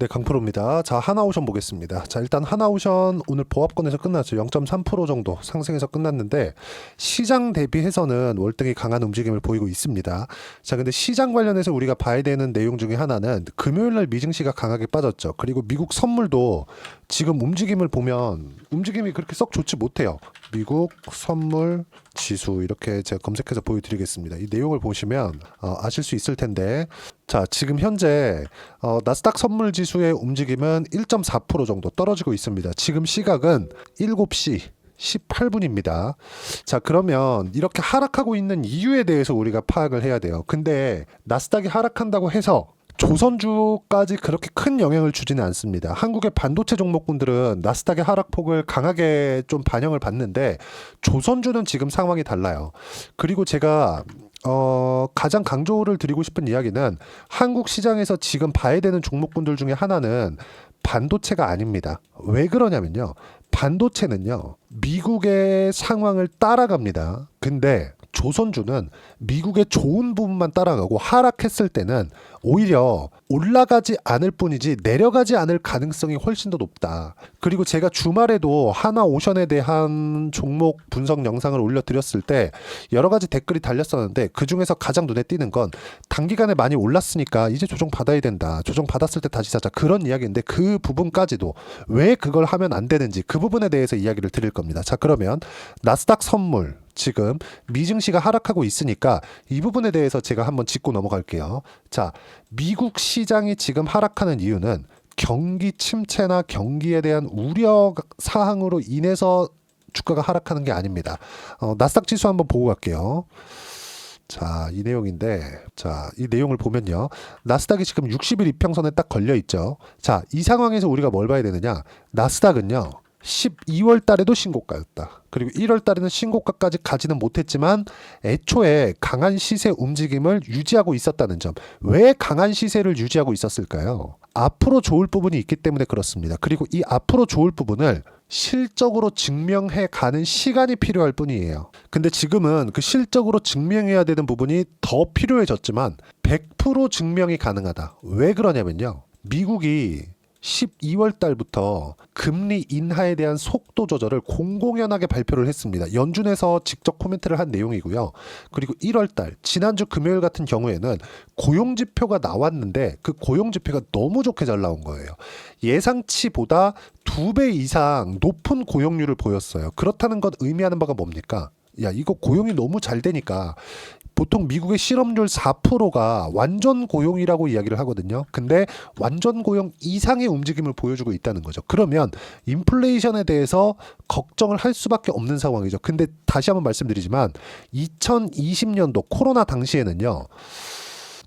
네, 강프로입니다. 자, 하나오션 보겠습니다. 자, 일단 하나오션 오늘 보합권에서 끝났죠. 0.3% 정도 상승해서 끝났는데 시장 대비해서는 월등히 강한 움직임을 보이고 있습니다. 자, 근데 시장 관련해서 우리가 봐야 되는 내용 중에 하나는 금요일 날 미증시가 강하게 빠졌죠. 그리고 미국 선물도 지금 움직임을 보면 움직임이 그렇게 썩 좋지 못해요. 미국 선물 지수 이렇게 제가 검색해서 보여드리겠습니다. 이 내용을 보시면 어, 아실 수 있을 텐데 자 지금 현재 어, 나스닥 선물 지수의 움직임은 1.4% 정도 떨어지고 있습니다. 지금 시각은 7시 18분입니다. 자, 그러면 이렇게 하락하고 있는 이유에 대해서 우리가 파악을 해야 돼요. 근데 나스닥이 하락한다고 해서 조선주까지 그렇게 큰 영향을 주지는 않습니다. 한국의 반도체 종목군들은 나스닥의 하락폭을 강하게 좀 반영을 받는데 조선주는 지금 상황이 달라요. 그리고 제가 어, 가장 강조를 드리고 싶은 이야기는 한국 시장에서 지금 봐야 되는 종목군들 중에 하나는 반도체가 아닙니다. 왜 그러냐면요. 반도체는요. 미국의 상황을 따라갑니다. 근데 조선주는 미국의 좋은 부분만 따라가고 하락했을 때는 오히려 올라가지 않을 뿐이지 내려가지 않을 가능성이 훨씬 더 높다. 그리고 제가 주말에도 하나 오션에 대한 종목 분석 영상을 올려드렸을 때 여러 가지 댓글이 달렸었는데 그 중에서 가장 눈에 띄는 건 단기간에 많이 올랐으니까 이제 조정 받아야 된다. 조정 받았을 때 다시 사자. 그런 이야기인데 그 부분까지도 왜 그걸 하면 안 되는지 그 부분에 대해서 이야기를 드릴 겁니다. 자, 그러면 나스닥 선물 지금 미증시가 하락하고 있으니까 이 부분에 대해서 제가 한번 짚고 넘어갈게요. 자, 미국 시장이 지금 하락하는 이유는 경기 침체나 경기에 대한 우려 사항으로 인해서 주가가 하락하는 게 아닙니다. 어, 나스닥 지수 한번 보고 갈게요. 자, 이 내용인데, 자, 이 내용을 보면요. 나스닥이 지금 60일 이평선에 딱 걸려 있죠. 자, 이 상황에서 우리가 뭘 봐야 되느냐? 나스닥은요. 12월 달에도 신고가였다. 그리고 1월 달에는 신고가까지 가지는 못했지만 애초에 강한 시세 움직임을 유지하고 있었다는 점. 왜 강한 시세를 유지하고 있었을까요? 앞으로 좋을 부분이 있기 때문에 그렇습니다. 그리고 이 앞으로 좋을 부분을 실적으로 증명해 가는 시간이 필요할 뿐이에요. 근데 지금은 그 실적으로 증명해야 되는 부분이 더 필요해졌지만 100% 증명이 가능하다. 왜 그러냐면요. 미국이 12월 달부터 금리 인하에 대한 속도 조절을 공공연하게 발표를 했습니다. 연준에서 직접 코멘트를 한 내용이고요. 그리고 1월 달 지난주 금요일 같은 경우에는 고용 지표가 나왔는데 그 고용 지표가 너무 좋게 잘 나온 거예요. 예상치보다 두 배 이상 높은 고용률을 보였어요. 그렇다는 것 의미하는 바가 뭡니까? 야, 이거 고용이 너무 잘 되니까 보통 미국의 실업률 4%가 완전 고용이라고 이야기를 하거든요. 근데 완전 고용 이상의 움직임을 보여주고 있다는 거죠. 그러면 인플레이션에 대해서 걱정을 할 수밖에 없는 상황이죠. 근데 다시 한번 말씀드리지만 2020년도 코로나 당시에는요.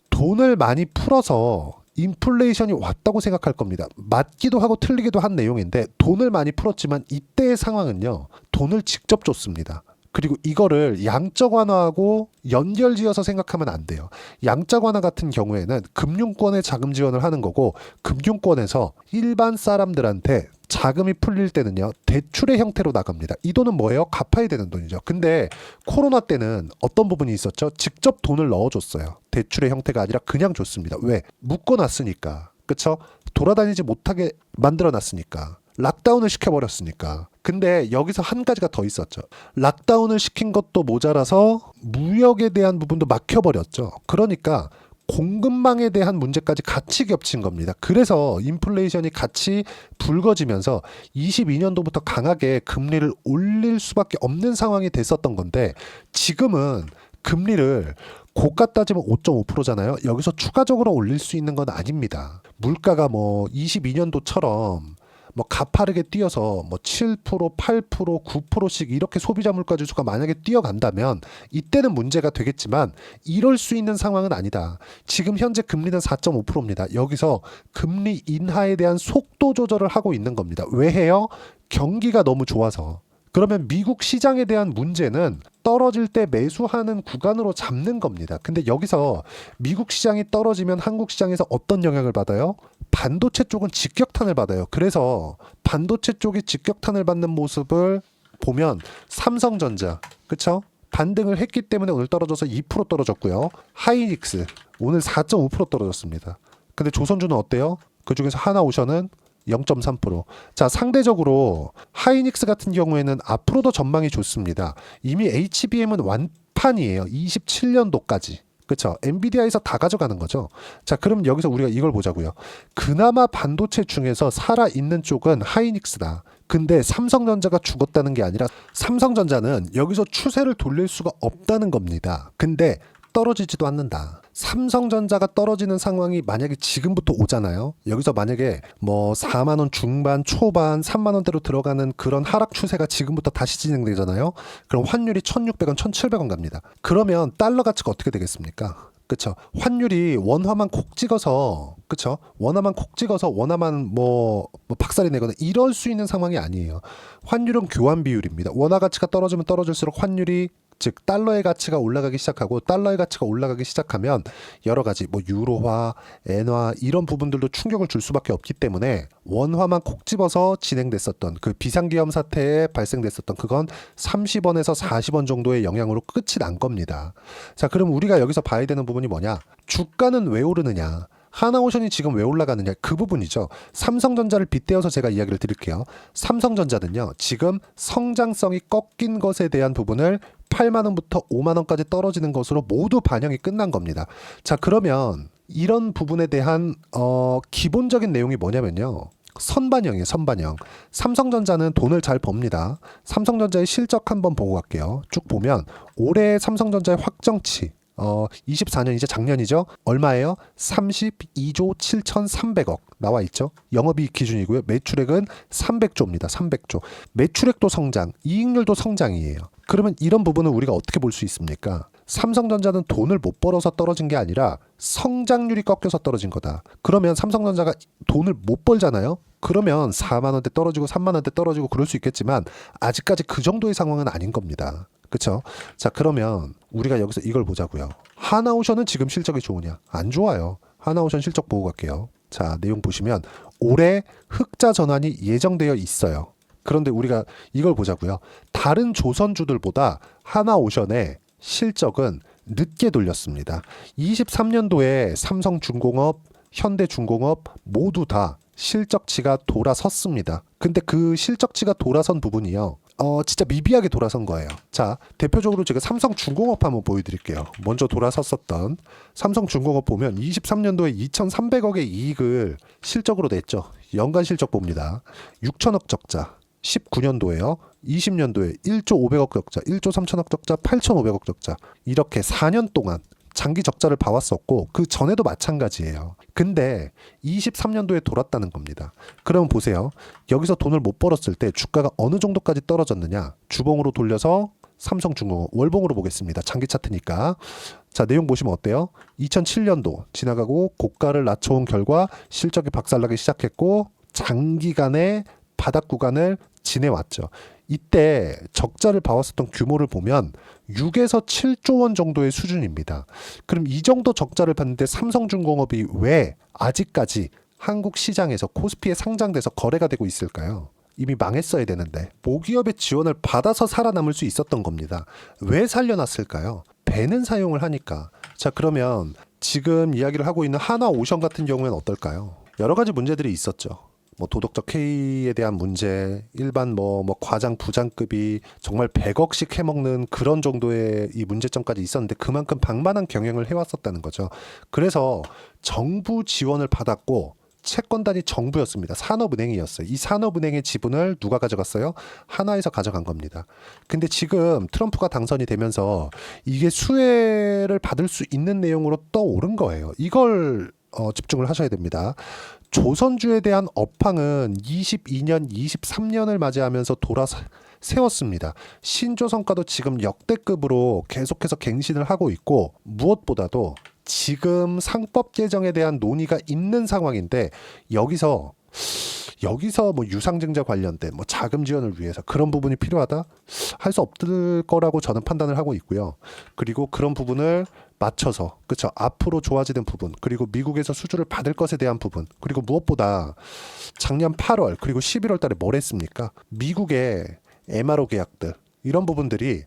돈을 많이 풀어서 인플레이션이 왔다고 생각할 겁니다. 맞기도 하고 틀리기도 한 내용인데 돈을 많이 풀었지만 이때의 상황은요. 돈을 직접 줬습니다. 그리고 이거를 양적 완화하고 연결지어서 생각하면 안 돼요. 양적 완화 같은 경우에는 금융권에 자금 지원을 하는 거고 금융권에서 일반 사람들한테 자금이 풀릴 때는요 대출의 형태로 나갑니다. 이 돈은 뭐예요? 갚아야 되는 돈이죠. 근데 코로나 때는 어떤 부분이 있었죠? 직접 돈을 넣어줬어요. 대출의 형태가 아니라 그냥 줬습니다. 왜? 묶어놨으니까. 그쵸? 돌아다니지 못하게 만들어놨으니까. 락다운을 시켜버렸으니까. 근데 여기서 한 가지가 더 있었죠. 락다운을 시킨 것도 모자라서 무역에 대한 부분도 막혀버렸죠. 그러니까 공급망에 대한 문제까지 같이 겹친 겁니다. 그래서 인플레이션이 같이 불거지면서 22년도부터 강하게 금리를 올릴 수밖에 없는 상황이 됐었던 건데 지금은 금리를 고가 따지면 5.5%잖아요. 여기서 추가적으로 올릴 수 있는 건 아닙니다. 물가가 뭐 22년도처럼 뭐 가파르게 뛰어서 뭐 7%, 8%, 9%씩 이렇게 소비자 물가 지수가 만약에 뛰어간다면 이때는 문제가 되겠지만 이럴 수 있는 상황은 아니다. 지금 현재 금리는 4.5%입니다. 여기서 금리 인하에 대한 속도 조절을 하고 있는 겁니다. 왜 해요? 경기가 너무 좋아서. 그러면 미국 시장에 대한 문제는 떨어질 때 매수하는 구간으로 잡는 겁니다. 근데 여기서 미국 시장이 떨어지면 한국 시장에서 어떤 영향을 받아요? 반도체 쪽은 직격탄을 받아요. 그래서 반도체 쪽이 직격탄을 받는 모습을 보면 삼성전자, 그쵸? 반등을 했기 때문에 오늘 떨어져서 2% 떨어졌고요. 하이닉스 오늘 4.5% 떨어졌습니다. 근데 조선주는 어때요? 그 중에서 하나오션은 0.3%. 자, 상대적으로 하이닉스 같은 경우에는 앞으로도 전망이 좋습니다. 이미 HBM은 완판이에요. 27년도까지. 그렇죠. 엔비디아에서 다 가져가는 거죠. 자, 그럼 여기서 우리가 이걸 보자고요. 그나마 반도체 중에서 살아 있는 쪽은 하이닉스다. 근데 삼성전자가 죽었다는 게 아니라 삼성전자는 여기서 추세를 돌릴 수가 없다는 겁니다. 근데 떨어지지도 않는다. 삼성전자가 떨어지는 상황이 만약에 지금부터 오잖아요. 여기서 만약에 뭐 4만 원 중반, 초반, 3만 원대로 들어가는 그런 하락 추세가 지금부터 다시 진행되잖아요. 그럼 환율이 1,600원, 1,700원 갑니다. 그러면 달러 가치가 어떻게 되겠습니까? 그쵸. 환율이 원화만 콕 찍어서, 그쵸. 원화만 콕 찍어서 원화만 뭐, 뭐 박살이 내거나 이럴 수 있는 상황이 아니에요. 환율은 교환 비율입니다. 원화 가치가 떨어지면 떨어질수록 환율이 즉 달러의 가치가 올라가기 시작하고 달러의 가치가 올라가기 시작하면 여러 가지 뭐 유로화, 엔화 이런 부분들도 충격을 줄 수밖에 없기 때문에 원화만 콕 집어서 진행됐었던 그 비상기업 사태에 발생됐었던 그건 30원에서 40원 정도의 영향으로 끝이 난 겁니다. 자, 그럼 우리가 여기서 봐야 되는 부분이 뭐냐? 주가는 왜 오르느냐? 하나오션이 지금 왜 올라가느냐 그 부분이죠. 삼성전자를 빗대어서 제가 이야기를 드릴게요. 삼성전자는요 지금 성장성이 꺾인 것에 대한 부분을 8만 원부터 5만 원까지 떨어지는 것으로 모두 반영이 끝난 겁니다. 자 그러면 이런 부분에 대한 어, 기본적인 내용이 뭐냐면요. 선반영이에요, 선반영. 삼성전자는 돈을 잘 법니다. 삼성전자의 실적 한번 보고 갈게요. 쭉 보면 올해 삼성전자의 확정치 어 24년 이제 작년이죠. 얼마예요? 32조 7,300억 나와 있죠. 영업이익 기준이고요. 매출액은 300조입니다. 300조. 매출액도 성장, 이익률도 성장이에요. 그러면 이런 부분은 우리가 어떻게 볼 수 있습니까? 삼성전자는 돈을 못 벌어서 떨어진 게 아니라 성장률이 꺾여서 떨어진 거다. 그러면 삼성전자가 돈을 못 벌잖아요. 그러면 4만 원대 떨어지고 3만 원대 떨어지고 그럴 수 있겠지만 아직까지 그 정도의 상황은 아닌 겁니다. 그렇죠? 자, 그러면 우리가 여기서 이걸 보자고요. 하나오션은 지금 실적이 좋으냐? 안 좋아요. 하나오션 실적 보고 갈게요. 자, 내용 보시면 올해 흑자 전환이 예정되어 있어요. 그런데 우리가 이걸 보자고요. 다른 조선주들보다 하나오션의 실적은 늦게 돌렸습니다. 23년도에 삼성중공업, 현대중공업 모두 다 실적치가 돌아섰습니다. 근데 그 실적치가 돌아선 부분이요. 어, 진짜 미비하게 돌아선 거예요. 자, 대표적으로 제가 삼성중공업 한번 보여드릴게요. 먼저 돌아섰었던 삼성중공업 보면 23년도에 2,300억의 이익을 실적으로 냈죠. 연간 실적 봅니다. 6천억 적자. 19년도에요. 20년도에 1조 500억 적자, 1조 3천억 적자, 8,500억 적자. 이렇게 4년 동안 장기 적자를 봐왔었고 그 전에도 마찬가지예요. 근데 23년도에 돌았다는 겁니다. 그러면 보세요. 여기서 돈을 못 벌었을 때 주가가 어느 정도까지 떨어졌느냐? 주봉으로 돌려서 삼성중공업 월봉으로 보겠습니다. 장기 차트니까. 자, 내용 보시면 어때요? 2007년도 지나가고 고가를 낮춰온 결과 실적이 박살나기 시작했고 장기간의 바닥 구간을 지내왔죠. 이때 적자를 봐왔었던 규모를 보면 6에서 7조 원 정도의 수준입니다. 그럼 이 정도 적자를 봤는데 삼성중공업이 왜 아직까지 한국 시장에서 코스피에 상장돼서 거래가 되고 있을까요? 이미 망했어야 되는데 모기업의 지원을 받아서 살아남을 수 있었던 겁니다. 왜 살려놨을까요? 배는 사용을 하니까. 자 그러면 지금 이야기를 하고 있는 하나 오션 같은 경우에는 어떨까요? 여러 가지 문제들이 있었죠. 뭐 도덕적 해이에 대한 문제, 일반 뭐, 뭐 과장 부장급이 정말 100억씩 해먹는 그런 정도의 이 문제점까지 있었는데 그만큼 방만한 경영을 해왔었다는 거죠. 그래서 정부 지원을 받았고 채권단이 정부였습니다. 산업은행이었어요. 이 산업은행의 지분을 누가 가져갔어요? 하나에서 가져간 겁니다. 근데 지금 트럼프가 당선이 되면서 이게 수혜를 받을 수 있는 내용으로 떠오른 거예요. 이걸 어, 집중을 하셔야 됩니다. 조선주에 대한 업황은 22년, 23년을 맞이하면서 돌아 세웠습니다. 신조선가도 지금 역대급으로 계속해서 갱신을 하고 있고 무엇보다도 지금 상법 개정에 대한 논의가 있는 상황인데 여기서 여기서 뭐 유상증자 관련된 뭐 자금 지원을 위해서 그런 부분이 필요하다 할 수 없을 거라고 저는 판단을 하고 있고요. 그리고 그런 부분을 맞춰서 그렇죠 앞으로 좋아지는 부분 그리고 미국에서 수주를 받을 것에 대한 부분 그리고 무엇보다 작년 8월 그리고 11월 달에 뭘 했습니까? 미국의 MRO 계약들 이런 부분들이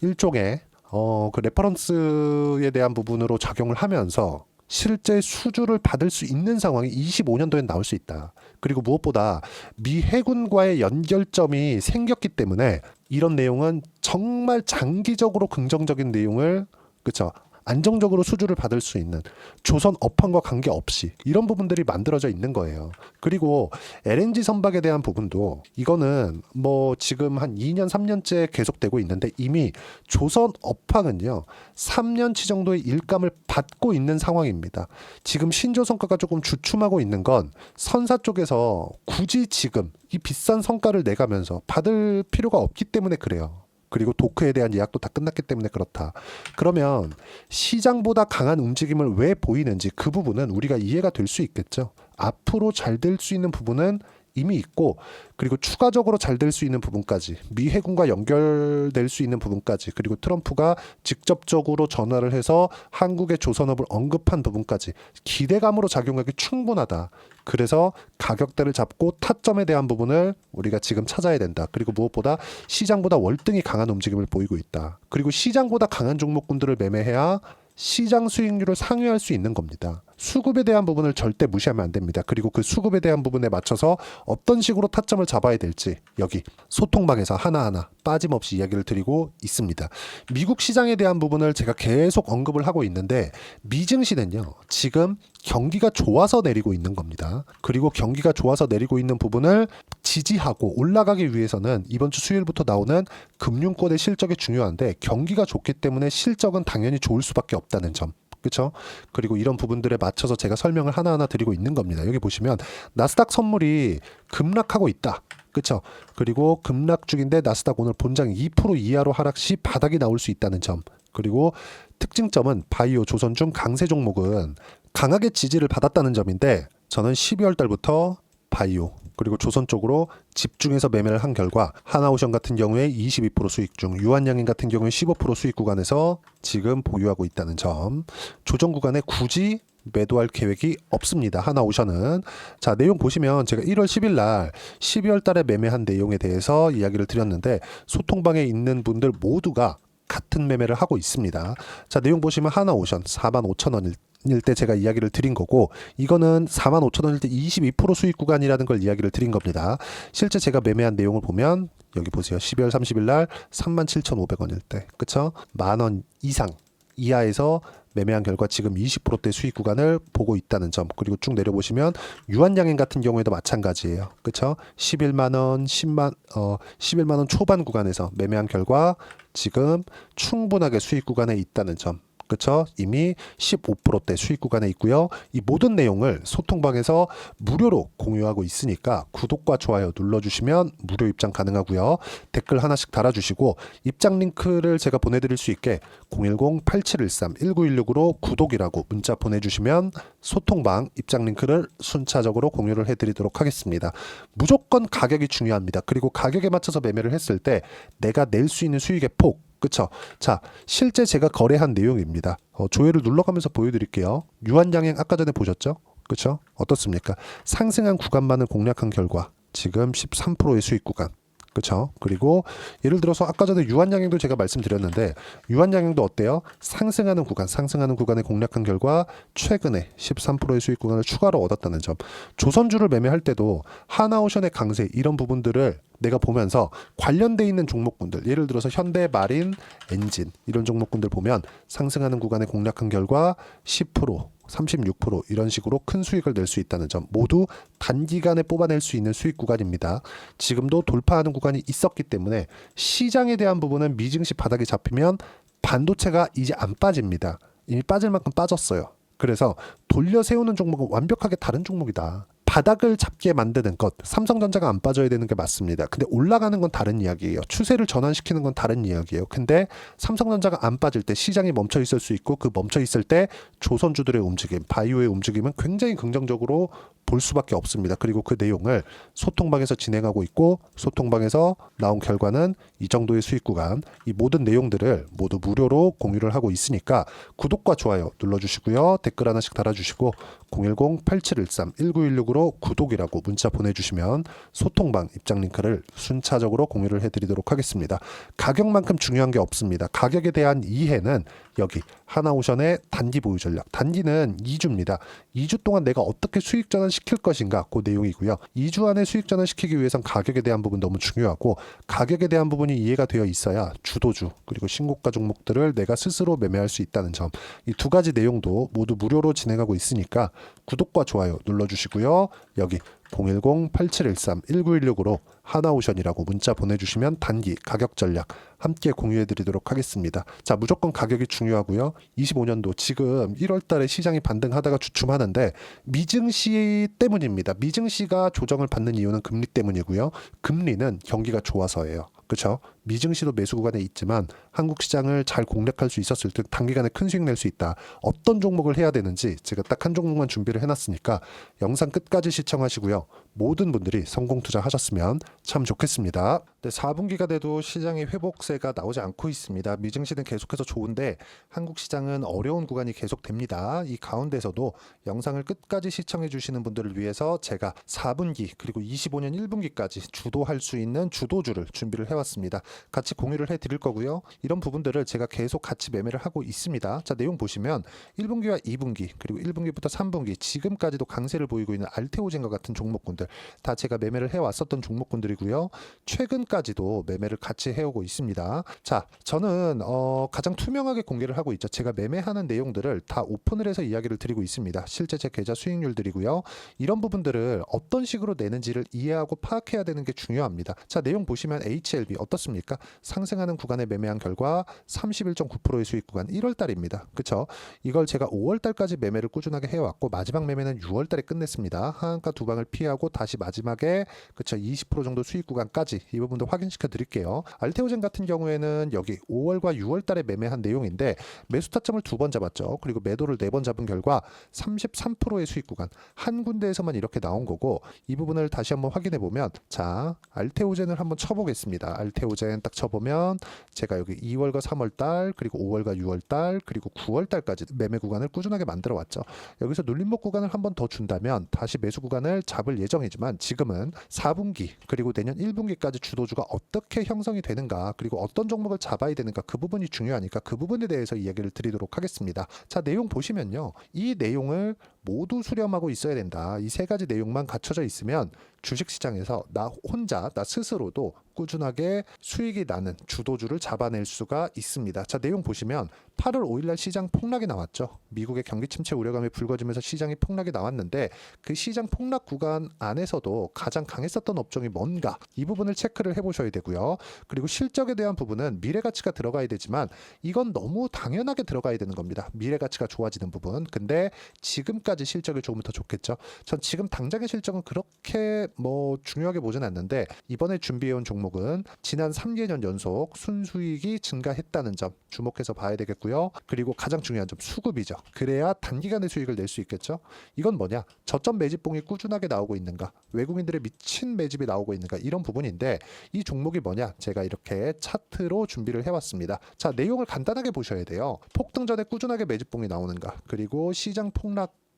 일종의 어, 그 레퍼런스에 대한 부분으로 작용을 하면서 실제 수주를 받을 수 있는 상황이 25년도엔 나올 수 있다. 그리고 무엇보다 미 해군과의 연결점이 생겼기 때문에 이런 내용은 정말 장기적으로 긍정적인 내용을 그쵸 안정적으로 수주를 받을 수 있는 조선 업황과 관계없이 이런 부분들이 만들어져 있는 거예요. 그리고 LNG 선박에 대한 부분도 이거는 뭐 지금 한 2년 3년째 계속되고 있는데 이미 조선 업황은요 3년치 정도의 일감을 받고 있는 상황입니다. 지금 신조 성과가 조금 주춤하고 있는 건 선사 쪽에서 굳이 지금 이 비싼 성과를 내가면서 받을 필요가 없기 때문에 그래요. 그리고 도크에 대한 예약도 다 끝났기 때문에 그렇다. 그러면 시장보다 강한 움직임을 왜 보이는지 그 부분은 우리가 이해가 될 수 있겠죠. 앞으로 잘 될 수 있는 부분은 이미 있고 그리고 추가적으로 잘 될 수 있는 부분까지 미 해군과 연결될 수 있는 부분까지 그리고 트럼프가 직접적으로 전화를 해서 한국의 조선업을 언급한 부분까지 기대감으로 작용하기 충분하다. 그래서 가격대를 잡고 타점에 대한 부분을 우리가 지금 찾아야 된다. 그리고 무엇보다 시장보다 월등히 강한 움직임을 보이고 있다. 그리고 시장보다 강한 종목군들을 매매해야 시장 수익률을 상회할 수 있는 겁니다. 수급에 대한 부분을 절대 무시하면 안 됩니다. 그리고 그 수급에 대한 부분에 맞춰서 어떤 식으로 타점을 잡아야 될지 여기 소통방에서 하나하나 빠짐없이 이야기를 드리고 있습니다. 미국 시장에 대한 부분을 제가 계속 언급을 하고 있는데 미증시는요. 지금 경기가 좋아서 내리고 있는 겁니다. 그리고 경기가 좋아서 내리고 있는 부분을 지지하고 올라가기 위해서는 이번 주 수요일부터 나오는 금융권의 실적이 중요한데 경기가 좋기 때문에 실적은 당연히 좋을 수밖에 없다는 점. 그렇죠? 그리고 이런 부분들에 맞춰서 제가 설명을 하나하나 드리고 있는 겁니다. 여기 보시면 나스닥 선물이 급락하고 있다. 그렇죠? 그리고 급락 중인데 나스닥 오늘 본장 2% 이하로 하락 시 바닥이 나올 수 있다는 점. 그리고 특징점은 바이오 조선 중 강세 종목은 강하게 지지를 받았다는 점인데 저는 12월 달부터 바이오 그리고 조선 쪽으로 집중해서 매매를 한 결과 하나오션 같은 경우에 22% 수익 중 유한양인 같은 경우에 15% 수익 구간에서 지금 보유하고 있다는 점 조정 구간에 굳이 매도할 계획이 없습니다. 하나 오션은 자 내용 보시면 제가 1월 10일 날 12월 달에 매매한 내용에 대해서 이야기를 드렸는데 소통방에 있는 분들 모두가 같은 매매를 하고 있습니다. 자 내용 보시면 하나 오션 4만 5천 원일 때 제가 이야기를 드린 거고 이거는 4만 5천 원일 때 22% 수익 구간이라는 걸 이야기를 드린 겁니다. 실제 제가 매매한 내용을 보면 여기 보세요. 12월 30일 날 37,500원일 때 그쵸? 만원 이상 이하에서 매매한 결과 지금 20%대 수익 구간을 보고 있다는 점 그리고 쭉 내려보시면 유한양행 같은 경우에도 마찬가지예요. 그쵸? 11만 원, 10만 어 11만 원 초반 구간에서 매매한 결과 지금 충분하게 수익 구간에 있다는 점 그쵸? 이미 15%대 수익 구간에 있고요. 이 모든 내용을 소통방에서 무료로 공유하고 있으니까 구독과 좋아요 눌러주시면 무료 입장 가능하고요. 댓글 하나씩 달아주시고 입장 링크를 제가 보내드릴 수 있게 010-8713-1916으로 구독이라고 문자 보내주시면 소통방 입장 링크를 순차적으로 공유를 해드리도록 하겠습니다. 무조건 가격이 중요합니다. 그리고 가격에 맞춰서 매매를 했을 때 내가 낼 수 있는 수익의 폭 그쵸? 자, 실제 제가 거래한 내용입니다. 어, 조회를 눌러가면서 보여드릴게요. 유한양행 아까 전에 보셨죠? 그쵸? 어떻습니까? 상승한 구간만을 공략한 결과 지금 13%의 수익 구간. 그쵸? 그리고 예를 들어서 아까 전에 유한양행도 제가 말씀드렸는데 유한양행도 어때요? 상승하는 구간, 상승하는 구간에 공략한 결과 최근에 13%의 수익 구간을 추가로 얻었다는 점. 조선주를 매매할 때도 하나오션의 강세 이런 부분들을 내가 보면서 관련돼 있는 종목군들 예를 들어서 현대 마린 엔진 이런 종목군들 보면 상승하는 구간에 공략한 결과 10% 36% 이런 식으로 큰 수익을 낼 수 있다는 점 모두 단기간에 뽑아낼 수 있는 수익 구간입니다. 지금도 돌파하는 구간이 있었기 때문에 시장에 대한 부분은 미증시 바닥이 잡히면 반도체가 이제 안 빠집니다. 이미 빠질 만큼 빠졌어요. 그래서 돌려 세우는 종목은 완벽하게 다른 종목이다. 바닥을 잡게 만드는 것 삼성전자가 안 빠져야 되는 게 맞습니다. 근데 올라가는 건 다른 이야기예요. 추세를 전환시키는 건 다른 이야기예요. 근데 삼성전자가 안 빠질 때 시장이 멈춰 있을 수 있고 그 멈춰 있을 때 조선주들의 움직임, 바이오의 움직임은 굉장히 긍정적으로 볼 수밖에 없습니다. 그리고 그 내용을 소통방에서 진행하고 있고 소통방에서 나온 결과는 이 정도의 수익 구간 이 모든 내용들을 모두 무료로 공유를 하고 있으니까 구독과 좋아요 눌러주시고요 댓글 하나씩 달아주시고 010-8713-1916으로 구독이라고 문자 보내주시면 소통방 입장 링크를 순차적으로 공유를 해드리도록 하겠습니다. 가격만큼 중요한 게 없습니다. 가격에 대한 이해는 여기 하나오션의 단기 보유 전략. 단기는 2주입니다. 2주 동안 내가 어떻게 수익 전환 시킬 것인가 그 내용이고요. 2주 안에 수익 전환 시키기 위해선 가격에 대한 부분 너무 중요하고 가격에 대한 부분이 이해가 되어 있어야 주도주 그리고 신고가 종목들을 내가 스스로 매매할 수 있다는 점. 이 두 가지 내용도 모두 무료로 진행하고 있으니까 구독과 좋아요 눌러주시고요. 여기 010-8713-1916으로 하나오션이라고 문자 보내주시면 단기 가격 전략 함께 공유해드리도록 하겠습니다. 자 무조건 가격이 중요하고요. 25년도 지금 1월 달에 시장이 반등하다가 주춤하는데 미증시 때문입니다. 미증시가 조정을 받는 이유는 금리 때문이고요. 금리는 경기가 좋아서예요. 그렇죠? 미증시도 매수 구간에 있지만 한국 시장을 잘 공략할 수 있었을 때 단기간에 큰 수익 낼 수 있다. 어떤 종목을 해야 되는지 제가 딱 한 종목만 준비를 해놨으니까 영상 끝까지 시청하시고요. 모든 분들이 성공 투자하셨으면 참 좋겠습니다. 네, 4분기가 돼도 시장의 회복세가 나오지 않고 있습니다. 미증시는 계속해서 좋은데 한국 시장은 어려운 구간이 계속됩니다. 이 가운데서도 영상을 끝까지 시청해 주시는 분들을 위해서 제가 4분기 그리고 25년 1분기까지 주도할 수 있는 주도주를 준비를 해왔습니다. 같이 공유를 해 드릴 거고요. 이런 부분들을 제가 계속 같이 매매를 하고 있습니다. 자 내용 보시면 1분기와 2분기 그리고 1분기부터 3분기 지금까지도 강세를 보이고 있는 알테오젠과 같은 종목군들 다 제가 매매를 해 왔었던 종목군들이고요. 최근까지도 매매를 같이 해오고 있습니다. 자 저는 어, 가장 투명하게 공개를 하고 있죠. 제가 매매하는 내용들을 다 오픈을 해서 이야기를 드리고 있습니다. 실제 제 계좌 수익률들이고요. 이런 부분들을 어떤 식으로 내는지를 이해하고 파악해야 되는 게 중요합니다. 자 내용 보시면 HLB 어떻습니까? 상승하는 구간에 매매한 결과 31.9%의 수익 구간 1월 달입니다. 그쵸? 이걸 제가 5월 달까지 매매를 꾸준하게 해왔고 마지막 매매는 6월 달에 끝냈습니다. 하한가 두 방을 피하고 다시 마지막에 그쵸 20% 정도 수익 구간까지 이 부분도 확인시켜 드릴게요. 알테오젠 같은 경우에는 여기 5월과 6월 달에 매매한 내용인데 매수 타점을 두 번 잡았죠. 그리고 매도를 네 번 잡은 결과 33%의 수익 구간 한 군데에서만 이렇게 나온 거고 이 부분을 다시 한번 확인해 보면 자 알테오젠을 한번 쳐보겠습니다. 알테오젠 딱 쳐보면 제가 여기 2월과 3월 달 그리고 5월과 6월 달 그리고 9월 달까지 매매 구간을 꾸준하게 만들어 왔죠. 여기서 눌림목 구간을 한 번 더 준다면 다시 매수 구간을 잡을 예정이지만 지금은 4분기 그리고 내년 1분기까지 주도주가 어떻게 형성이 되는가 그리고 어떤 종목을 잡아야 되는가 그 부분이 중요하니까 그 부분에 대해서 이야기를 드리도록 하겠습니다. 자 내용 보시면요. 이 내용을 모두 수렴하고 있어야 된다. 이 세 가지 내용만 갖춰져 있으면 주식 시장에서 나 혼자 나 스스로도 꾸준하게 수익이 나는 주도주를 잡아낼 수가 있습니다. 자, 내용 보시면 8월 5일 날 시장 폭락이 나왔죠. 미국의 경기 침체 우려감이 불거지면서 시장이 폭락이 나왔는데 그 시장 폭락 구간 안에서도 가장 강했었던 업종이 뭔가 이 부분을 체크를 해 보셔야 되고요. 그리고 실적에 대한 부분은 미래 가치가 들어가야 되지만 이건 너무 당연하게 들어가야 되는 겁니다. 미래 가치가 좋아지는 부분. 근데 지금까지 실적이 조금 더 좋겠죠. 전 지금 당장의 실적은 그렇게 뭐 중요하게 보진 않는데 이번에 준비해온 종목은 지난 3개년 연속 순수익이 증가했다는 점 주목해서 봐야 되겠고요. 그리고 가장 중요한 점 수급이죠. 그래야 단기간에 수익을 낼 수 있겠죠. 이건 뭐냐? 저점 매집봉이 꾸준하게 나오고 있는가? 외국인들의 미친 매집이 나오고 있는가? 이런 부분인데 이 종목이 뭐냐? 제가 이렇게 차트로 준비를 해왔습니다. 자 내용을 간단하게 보셔야 돼요. 폭등 전에 꾸준하게 매집봉이 나오는가? 그리고 시장 폭락